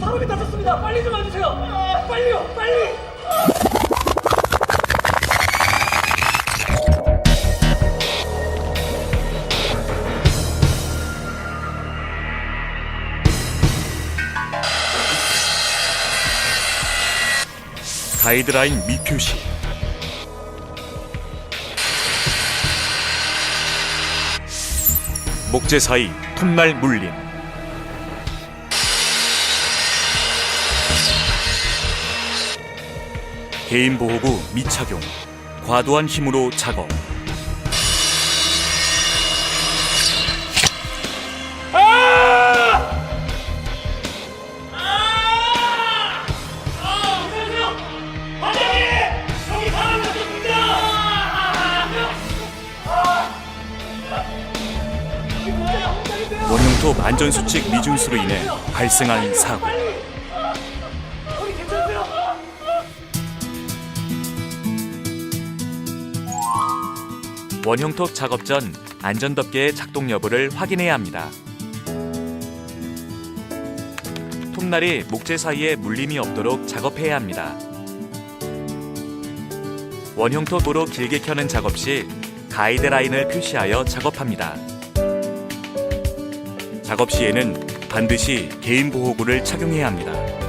사람이 다쳤습니다. 빨리 좀 와주세요. 빨리요, 빨리. 가이드라인 미표시 목재 사이 톱날 물림 개인 보호구 미착용 과도한 힘으로 작업. 원용톱 안전수칙 미준수로 인해 발생한 사고 원형톱 작업 전 안전덮개의 작동 여부를 확인해야 합니다. 톱날이 목재 사이에 물림이 없도록 작업해야 합니다. 원형톱으로 길게 켜는 작업 시 가이드라인을 표시하여 작업합니다. 작업 시에는 반드시 개인 보호구를 착용해야 합니다.